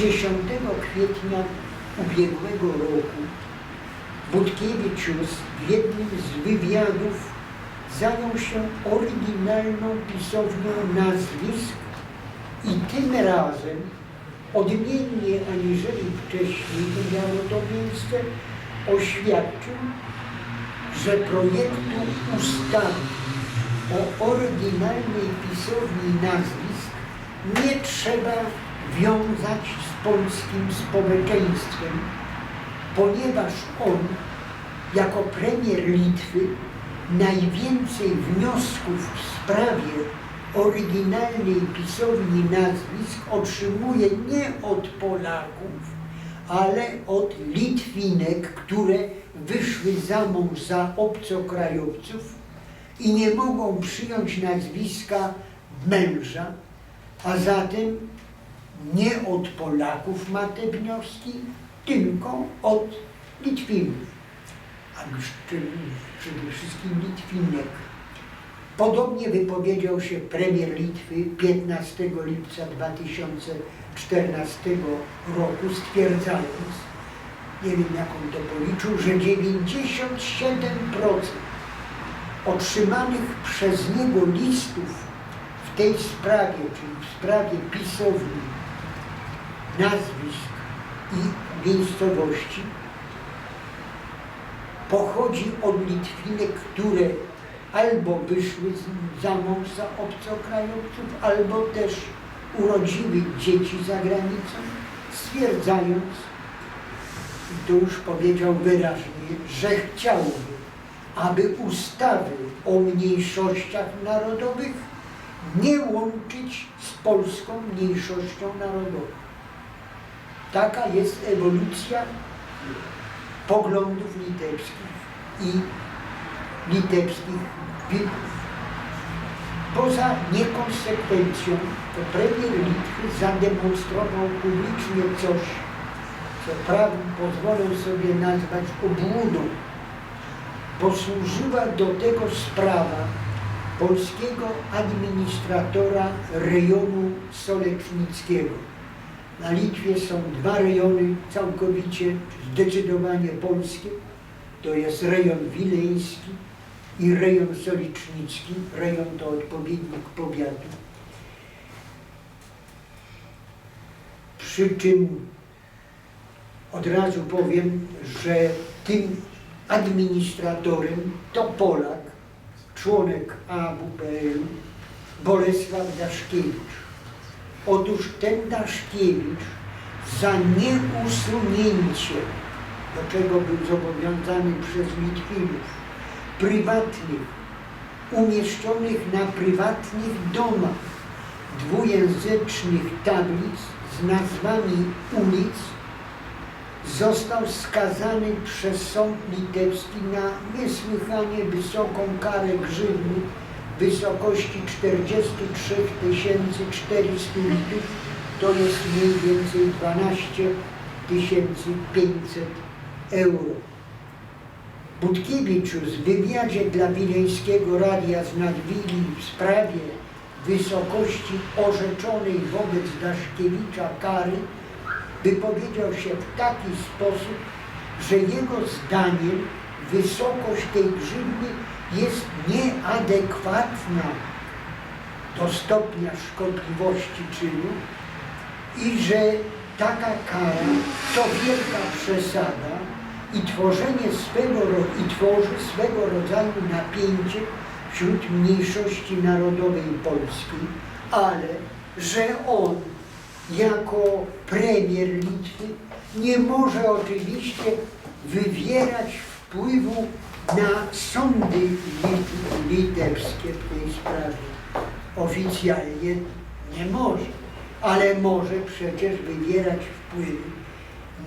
10 kwietnia ubiegłego roku Budkiewicz w jednym z wywiadów zajął się oryginalną pisownią nazwisk i tym razem, odmiennie aniżeli wcześniej miało to miejsce, oświadczył, że projektu ustawy o oryginalnej pisowni nazwisk nie trzeba wiązać z polskim społeczeństwem, ponieważ on jako premier Litwy najwięcej wniosków w sprawie oryginalnej pisowni nazwisk otrzymuje nie od Polaków, ale od Litwinek, które wyszły za mąż za obcokrajowców i nie mogą przyjąć nazwiska męża, a zatem nie od Polaków ma te wnioski, tylko od Litwinów, a przede wszystkim Litwinek. Podobnie wypowiedział się premier Litwy 15 lipca 2014 roku, stwierdzając, nie wiem jak on to policzył, że 97% otrzymanych przez niego listów w tej sprawie, czyli w sprawie pisowni, nazwisk i miejscowości, pochodzi od Litwinek, które albo wyszły za mąż za obcokrajowców, albo też urodziły dzieci za granicą, stwierdzając, i to już powiedział wyraźnie, że chciałby, aby ustawy o mniejszościach narodowych nie łączyć z polską mniejszością narodową. Taka jest ewolucja poglądów litewskich i litewskich Wilków. Poza niekonsekwencją, to premier Litwy zademonstrował publicznie coś, co prawem pozwolę sobie nazwać obłudą. Posłużyła do tego sprawa polskiego administratora rejonu solecznickiego. Na Litwie są dwa rejony całkowicie, zdecydowanie polskie. To jest rejon wileński i rejon solicznicki. Rejon to odpowiednik powiatu. Przy czym od razu powiem, że tym administratorem to Polak, członek AWPL-u, Bolesław Daszkiewicz. Otóż ten Daszkiewicz za nieusunięcie, do czego był zobowiązany przez Litwinów, prywatnych, umieszczonych na prywatnych domach dwujęzycznych tablic z nazwami ulic, został skazany przez sąd litewski na niesłychanie wysoką karę grzywny wysokości 43 400 litów, to jest mniej więcej 12 500 euro. Budkiewicz w wywiadzie dla Wileńskiego Radia z Nadwili w sprawie wysokości orzeczonej wobec Daszkiewicza kary wypowiedział się w taki sposób, że jego zdaniem wysokość tej grzywny jest nieadekwatna do stopnia szkodliwości czynu i że taka kara to wielka przesada i tworzenie swego i tworzy swego rodzaju napięcie wśród mniejszości narodowej polskiej, ale że on jako premier Litwy nie może oczywiście wywierać wpływu na sądy lit- litewskie w tej sprawie. Oficjalnie nie może, ale może przecież wywierać wpływy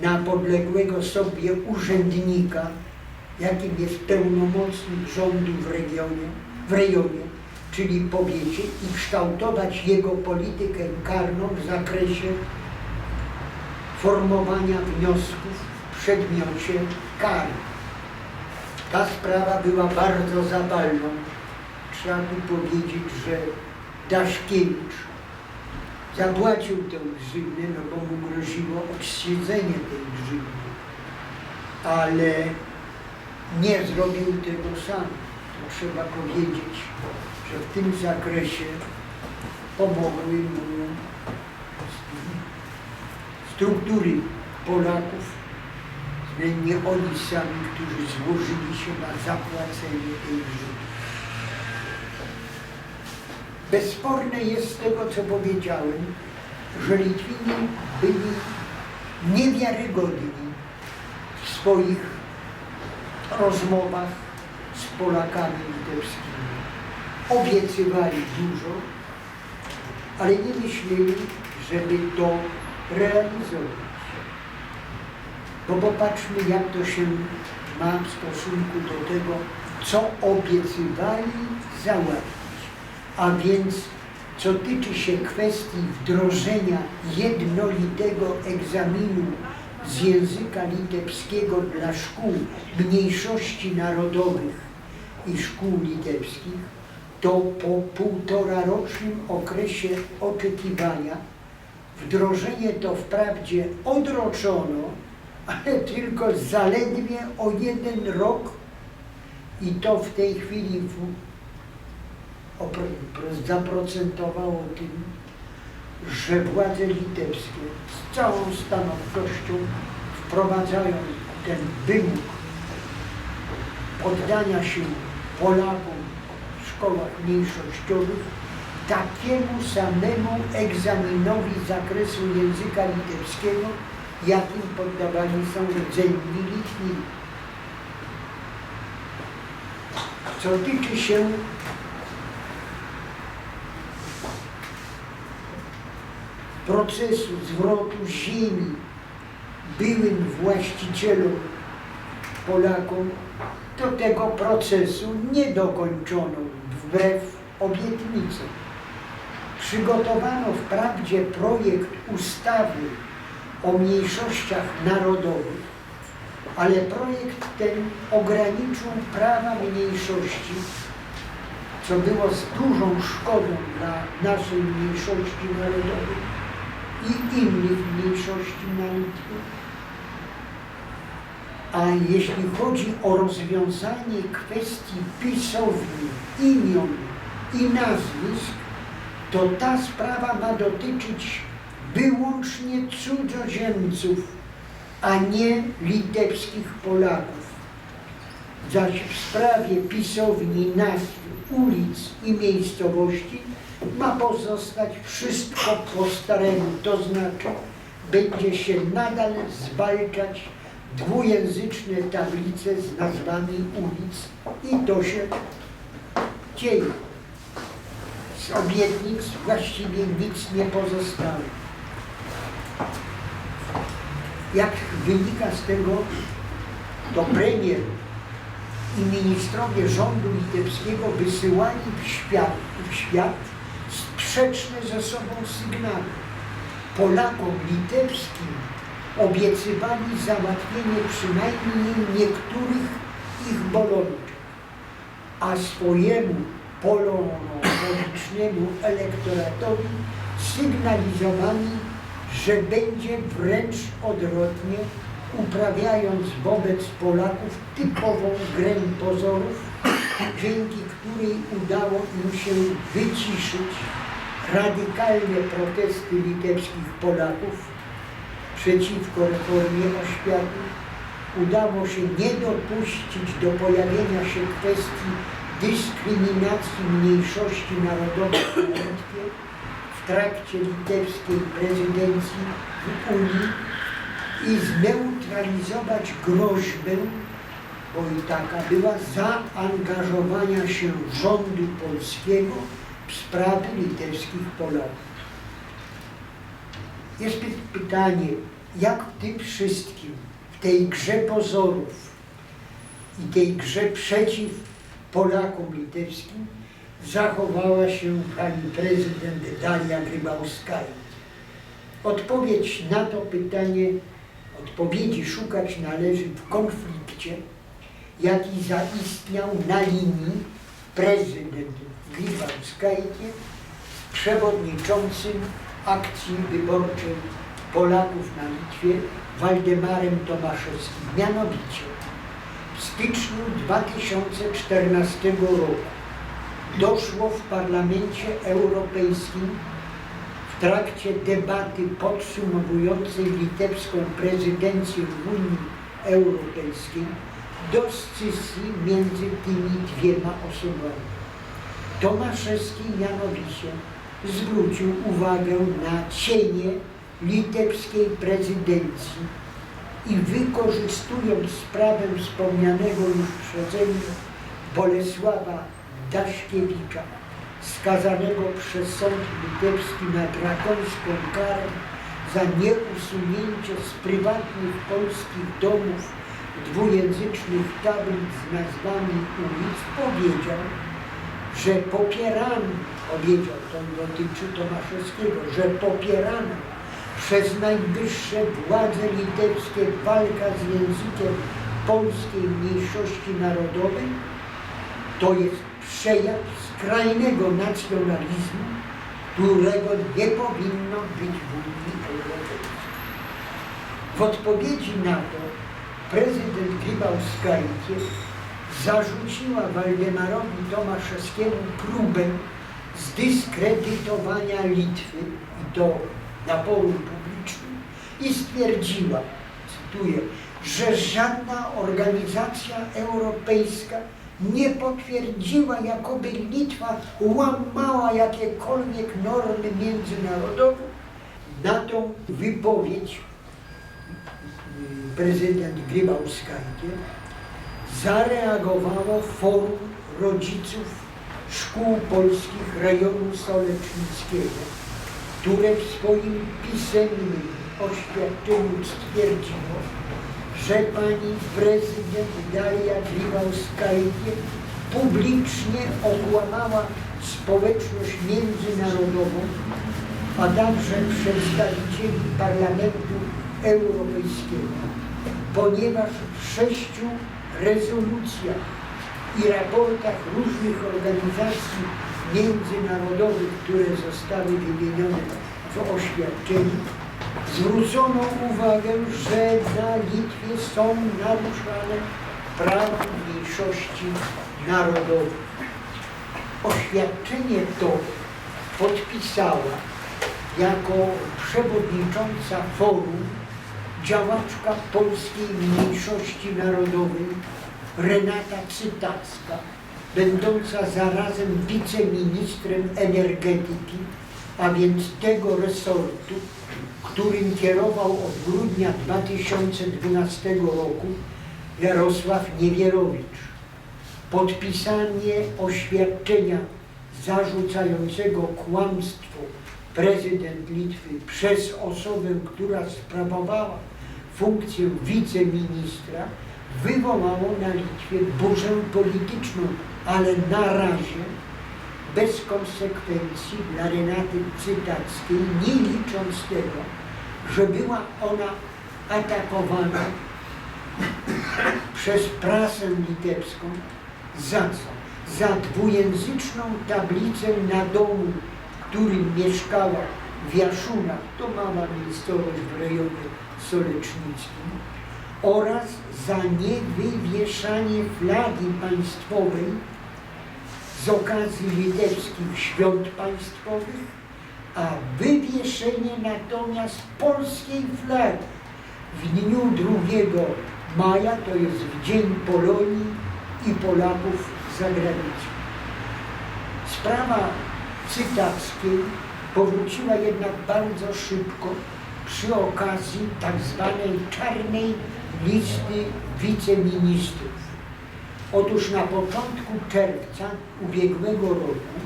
na podległego sobie urzędnika, jakim jest pełnomocnik rządu w regionie, w rejonie, czyli powiecie, i kształtować jego politykę karną w zakresie formowania wniosków w przedmiocie kary. Ta sprawa była bardzo zapalną. Trzeba by powiedzieć, że Daszkiewicz Zapłacił tę grzywnę, no bo mu groziło odsiedzenie tej grzywny. Ale nie zrobił tego sam. To trzeba powiedzieć, że w tym zakresie pomogły mu struktury Polaków, względnie oni sami, którzy złożyli się na zapłacenie tej grzywny. Bezsporne jest z tego, co powiedziałem, że Litwini byli niewiarygodni w swoich rozmowach z Polakami litewskimi. Obiecywali dużo, ale nie myśleli, żeby to realizować. Bo popatrzmy, jak to się ma w stosunku do tego, co obiecywali załatwić. A więc, co tyczy się kwestii wdrożenia jednolitego egzaminu z języka litewskiego dla szkół mniejszości narodowych i szkół litewskich, to po półtorarocznym okresie oczekiwania wdrożenie to wprawdzie odroczono, ale tylko zaledwie o jeden rok i to w tej chwili w, opro- zaprocentowało tym, że władze litewskie z całą stanowczością wprowadzają ten wymóg poddania się Polakom w szkołach mniejszościowych takiemu samemu egzaminowi zakresu języka litewskiego, jakim poddawani są rdzenni Litwini. Co tyczy się procesu zwrotu ziemi byłym właścicielom Polakom, to tego procesu nie dokończono wbrew obietnicom. Przygotowano wprawdzie projekt ustawy o mniejszościach narodowych, ale projekt ten ograniczył prawa mniejszości, co było z dużą szkodą dla naszej mniejszości narodowej i innych mniejszości Litwie. A jeśli chodzi o rozwiązanie kwestii pisowni, imion i nazwisk, to ta sprawa ma dotyczyć wyłącznie cudzoziemców, a nie litewskich Polaków. Zaś w sprawie pisowni nazw ulic i miejscowości ma pozostać wszystko po staremu, to znaczy będzie się nadal zwalczać dwujęzyczne tablice z nazwami ulic i to się dzieje. Z obietnic właściwie nic nie pozostało. Jak wynika z tego, to premier i ministrowie rządu litewskiego wysyłali w świat, w świat sprzeczne ze sobą sygnały. Polakom litewskim obiecywali załatwienie przynajmniej niektórych ich bolączek, a swojemu polonopolicznemu elektoratowi sygnalizowali, że będzie wręcz odwrotnie, uprawiając wobec Polaków typową grę pozorów, dzięki której udało im się wyciszyć radykalne protesty litewskich Polaków przeciwko reformie oświaty. Udało się nie dopuścić do pojawienia się kwestii dyskryminacji mniejszości narodowych w w trakcie litewskiej prezydencji w Unii i zneutralizować groźbę, bo i taka była, zaangażowania się rządu polskiego w sprawy litewskich Polaków. Jest py- pytanie, jak w tym wszystkim, w tej grze pozorów i tej grze przeciw Polakom litewskim zachowała się pani prezydent Dalia Grybauskaja. Odpowiedź na to pytanie, odpowiedzi szukać należy w konflikcie, jaki zaistniał na linii prezydent Grybauskajcie z przewodniczącym akcji wyborczej Polaków na Litwie Waldemarem Tomaszewskim. Mianowicie w styczniu 2014 roku doszło w Parlamencie Europejskim w trakcie debaty podsumowującej litewską prezydencję w Unii Europejskiej do scysji między tymi dwiema osobami. Tomaszewski mianowicie zwrócił uwagę na cienie litewskiej prezydencji i wykorzystując sprawę wspomnianego już przeze mnie Bolesława Daszkiewicza, skazanego przez sąd litewski na drakońską karę za nieusunięcie z prywatnych polskich domów dwujęzycznych tablic z nazwami ulic, powiedział, że popieramy, powiedział, to dotyczy Tomaszewskiego, że popierana przez najwyższe władze litewskie walka z językiem polskiej mniejszości narodowej. To jest przejaw skrajnego nacjonalizmu, którego nie powinno być w Unii Europejskiej. W odpowiedzi na to prezydent Grybauskajcie zarzuciła Waldemarowi Tomaszewskiemu próbę zdyskredytowania Litwy i to na forum publicznym i stwierdziła, cytuję, że żadna organizacja europejska nie potwierdziła, jakoby Litwa łamała jakiekolwiek normy międzynarodowe. Na tą wypowiedź y, prezydent Grybauskajcie zareagowało forum rodziców szkół polskich rejonu Solecznickiego, które w swoim pisemnym oświadczeniu stwierdziło, że pani prezydent Daria Grybauskajcie publicznie okłamała społeczność międzynarodową, a także przedstawicieli Parlamentu Europejskiego, ponieważ w sześciu rezolucjach i raportach różnych organizacji międzynarodowych, które zostały wymienione w oświadczeniu, zwrócono uwagę, że na Litwie są naruszane prawa mniejszości narodowych. Oświadczenie to podpisała jako przewodnicząca forum działaczka polskiej mniejszości narodowej Renata Cytacka, będąca zarazem wiceministrem energetyki, a więc tego resortu, którym kierował od grudnia 2012 roku Jarosław Niewierowicz. Podpisanie oświadczenia zarzucającego kłamstwo prezydent Litwy przez osobę, która sprawowała funkcję wiceministra, wywołało na Litwie burzę polityczną, ale na razie bez konsekwencji dla Renaty Cytackiej, nie licząc tego, że była ona atakowana przez prasę litewską za co? Za dwujęzyczną tablicę na domu, w którym mieszkała w Jaszunach, to mała miejscowość w rejonie solecznickim, oraz za niewywieszanie flagi państwowej z okazji litewskich świąt państwowych, a wywieszenie natomiast polskiej flagi w dniu 2 maja, to jest w Dzień Polonii i Polaków za granicą. Sprawa cytackiej powróciła jednak bardzo szybko przy okazji tak zwanej czarnej listy wiceministrów. Otóż na początku czerwca ubiegłego roku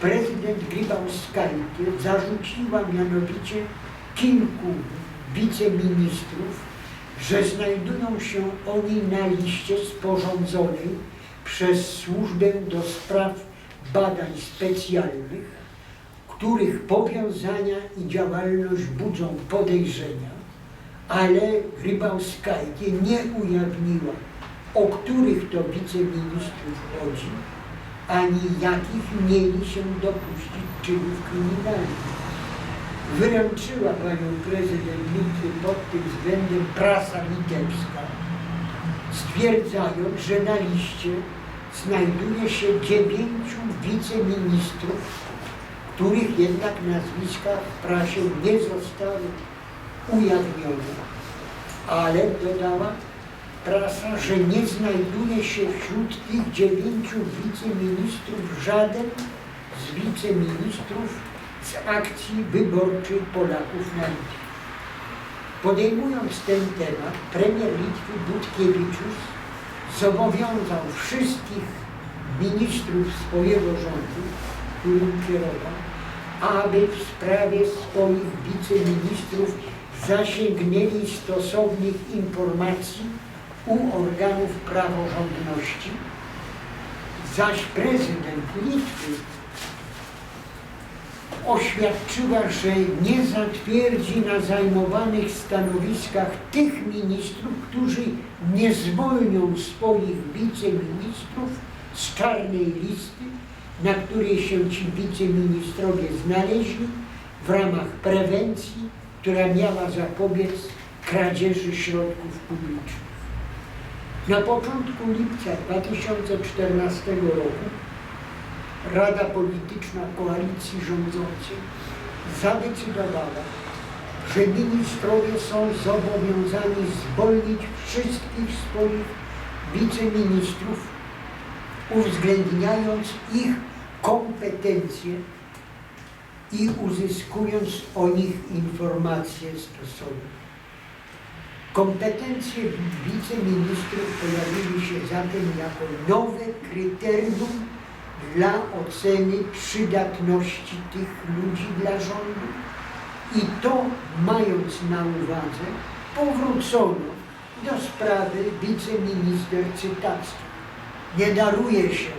prezydent Grybauskajcie zarzuciła mianowicie kilku wiceministrów, że znajdują się oni na liście sporządzonej przez Służbę do Spraw Badań Specjalnych, których powiązania i działalność budzą podejrzenia, ale Grybauskajcie nie ujawniła, o których to wiceministrów chodzi, ani jakich mieli się dopuścić czynów kryminalnych. wyręczyła panią prezydent Litwy pod tym względem prasa litewska, stwierdzając, że na liście znajduje się dziewięciu wiceministrów, których jednak nazwiska w prasie nie zostały ujawnione, ale dodała prasa, że nie znajduje się wśród tych dziewięciu wiceministrów żaden z wiceministrów z akcji wyborczej Polaków na Litwie. Podejmując ten temat, premier Litwy Budkiewiczus zobowiązał wszystkich ministrów swojego rządu, którym kierował, aby w sprawie swoich wiceministrów zasięgnęli stosownych informacji u organów praworządności, zaś prezydent Litwy oświadczyła, że nie zatwierdzi na zajmowanych stanowiskach tych ministrów, którzy nie zwolnią swoich wiceministrów z czarnej listy, na której się ci wiceministrowie znaleźli w ramach prewencji, która miała zapobiec kradzieży środków publicznych. Na początku lipca 2014 roku Rada Polityczna Koalicji Rządzącej zadecydowała, że ministrowie są zobowiązani zwolnić wszystkich swoich wiceministrów, uwzględniając ich kompetencje i uzyskując o nich informacje stosowne. Kompetencje wiceministrów pojawiły się zatem jako nowe kryterium dla oceny przydatności tych ludzi dla rządu i to mając na uwadze powrócono do sprawy wiceminister Cytackiej. Nie daruje się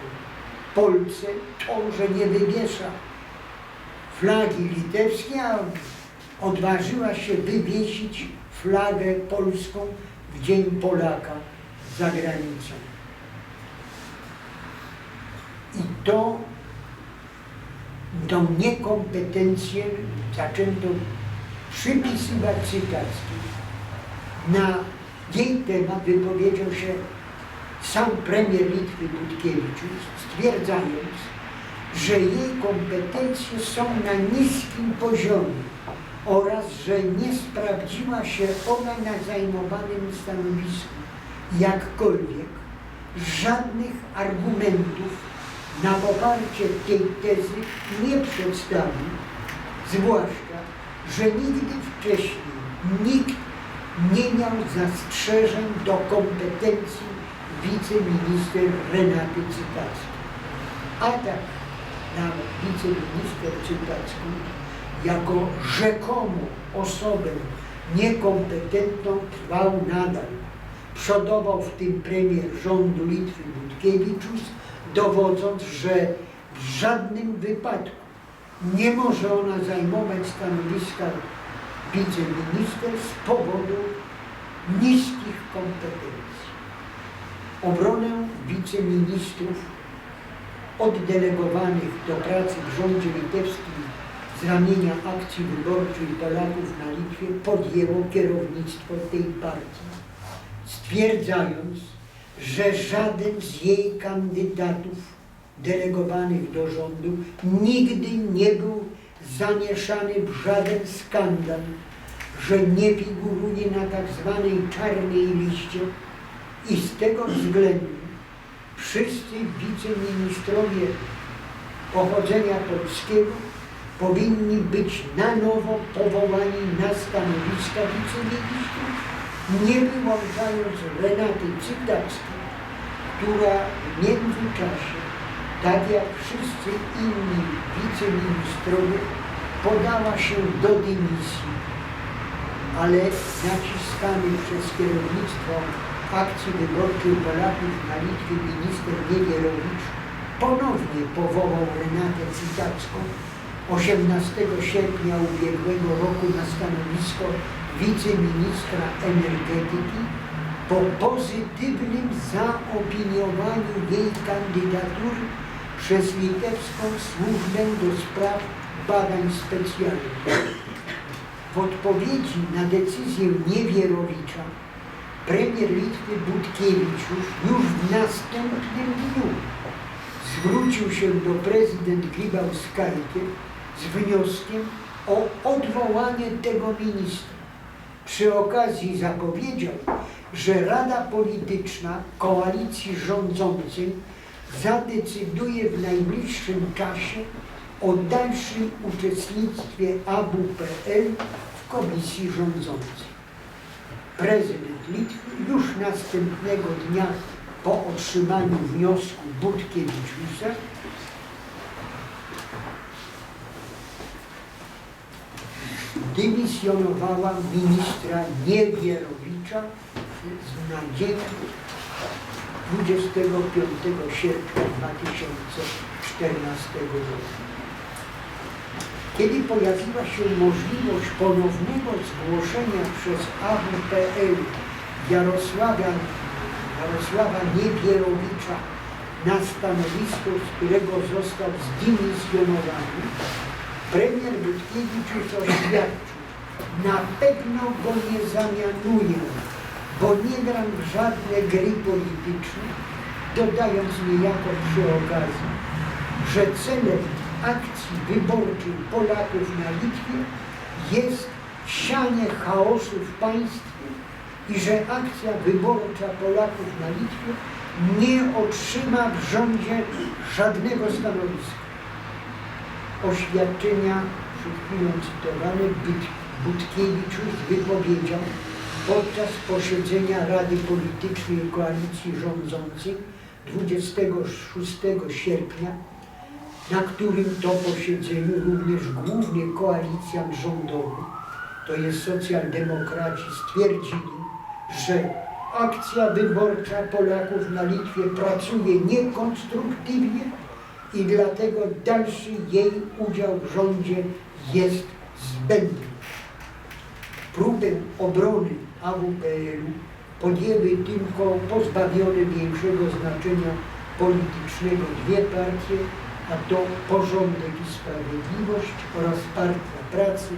Polsce to, że nie wywiesza flagi litewskiej, a odważyła się wywiesić flagę polską w Dzień Polaka za granicą. I to, tą niekompetencję zaczęto przypisywać Cytackiej. Na jej temat wypowiedział się sam premier Litwy Budkiewicz, stwierdzając, że jej kompetencje są na niskim poziomie oraz że nie sprawdziła się ona na zajmowanym stanowisku jakkolwiek żadnych argumentów na poparcie tej tezy nie przedstawił, zwłaszcza, że nigdy wcześniej nikt nie miał zastrzeżeń do kompetencji wiceminister Renaty Cytackiej. Atak na wiceminister Cytacką jako rzekomą osobę niekompetentną trwał nadal. Przodował w tym premier rządu Litwy Budkiewiczus, dowodząc, że w żadnym wypadku nie może ona zajmować stanowiska wiceminister z powodu niskich kompetencji. Obronę wiceministrów oddelegowanych do pracy w rządzie litewskim z ramienia akcji wyborczej Polaków na Litwie podjęło kierownictwo tej partii, stwierdzając, że żaden z jej kandydatów delegowanych do rządu nigdy nie był zamieszany w żaden skandal, że nie figuruje na tak zwanej czarnej liście i z tego względu wszyscy wiceministrowie pochodzenia polskiego powinni być na nowo powołani na stanowiska wiceministrów, nie wyłączając Renaty Cytackiej, która w międzyczasie, tak jak wszyscy inni wiceministrowie, podała się do dymisji, ale naciskany przez kierownictwo akcji wyborczej Polaków na Litwie minister Niewierowicz ponownie powołał Renatę Cytacką 18 sierpnia ubiegłego roku na stanowisko wiceministra energetyki po pozytywnym zaopiniowaniu jej kandydatury przez litewską służbę do spraw badań specjalnych. W odpowiedzi na decyzję Niewierowicza premier Litwy Budkiewicz już, w następnym dniu zwrócił się do prezydent Grybauskajty z wnioskiem o odwołanie tego ministra. Przy okazji zapowiedział, że Rada Polityczna Koalicji Rządzącej zadecyduje w najbliższym czasie o dalszym uczestnictwie AWPL w komisji rządzącej. Prezydent Litwy już następnego dnia po otrzymaniu wniosku Budkiewiczusa dymisjonowała ministra Niewierowicza na dzień 25 sierpnia 2014 roku. Kiedy pojawiła się możliwość ponownego zgłoszenia przez AWPL Jarosławia, Jarosława Niewierowicza na stanowisko, z którego został zdymisjonowany, premier Budkiewicz już oświadczył, na pewno go nie zamianuję, bo nie gram w żadne gry polityczne, dodając niejako przy okazji, że celem akcji wyborczej Polaków na Litwie jest sianie chaosu w państwie i że akcja wyborcza Polaków na Litwie nie otrzyma w rządzie żadnego stanowiska. Oświadczenia przed chwilą cytowane Byt- Budkiewicz wypowiedział podczas posiedzenia Rady Politycznej Koalicji Rządzącej 26 sierpnia na którym to posiedzeniu również główny koalicjant rządowy, to jest socjaldemokraci, stwierdzili, że akcja wyborcza Polaków na Litwie pracuje niekonstruktywnie i dlatego dalszy jej udział w rządzie jest zbędny. Próbę obrony AWPL-u podjęły tylko pozbawione większego znaczenia politycznego dwie partie, a to Porządek i Sprawiedliwość oraz Partia Pracy,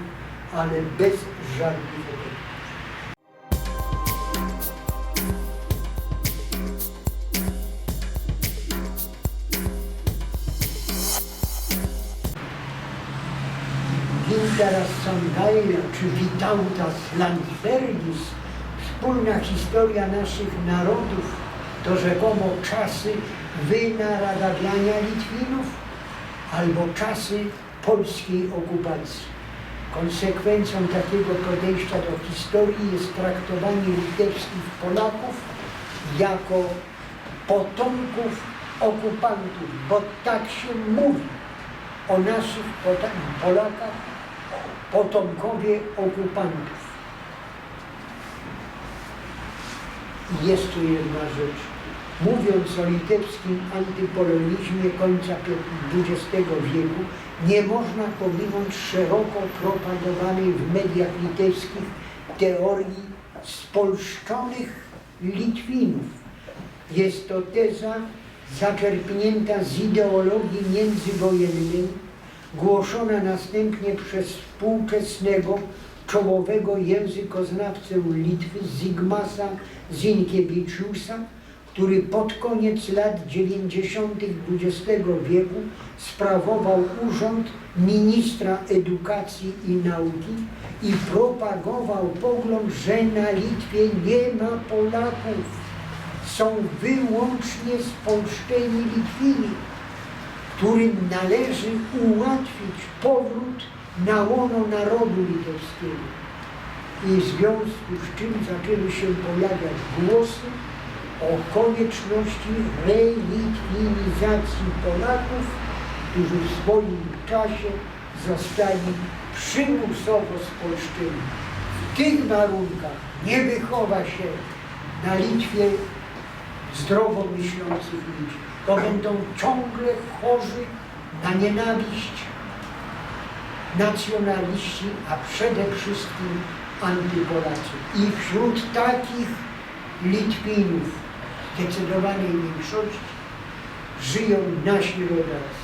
ale bez żadnych Gintara Sandaila czy Vitautas Landsbergis, wspólna historia naszych narodów, to rzekomo czasy wynaradawiania Litwinów albo czasy polskiej okupacji. Konsekwencją takiego podejścia do historii jest traktowanie litewskich Polaków jako potomków okupantów, bo tak się mówi o naszych Polakach, potomkowie okupantów. I jeszcze jedna rzecz. Mówiąc o litewskim antypolonizmie końca XX wieku, nie można pominąć szeroko propagowanej w mediach litewskich teorii spolszczonych Litwinów. Jest to teza zaczerpnięta z ideologii międzywojennej, głoszona następnie przez współczesnego czołowego językoznawcę Litwy Zygmasa Zinkiewiczusa, który pod koniec lat 90. XX wieku sprawował urząd ministra edukacji i nauki i propagował pogląd, że na Litwie nie ma Polaków. Są wyłącznie spolszczeni Litwini, którym należy ułatwić powrót na łono narodu litewskiego. I w związku z czym zaczęły się pojawiać głosy o konieczności relitwinizacji Polaków, którzy w swoim czasie zostali przymusowo spolszczeni. W tych warunkach nie wychowa się na Litwie zdrowo myślących ludzi. To będą ciągle chorzy na nienawiść nacjonaliści, a przede wszystkim antypolacy. I wśród takich Litwinów, zdecydowanej większości, żyją nasi rodacy.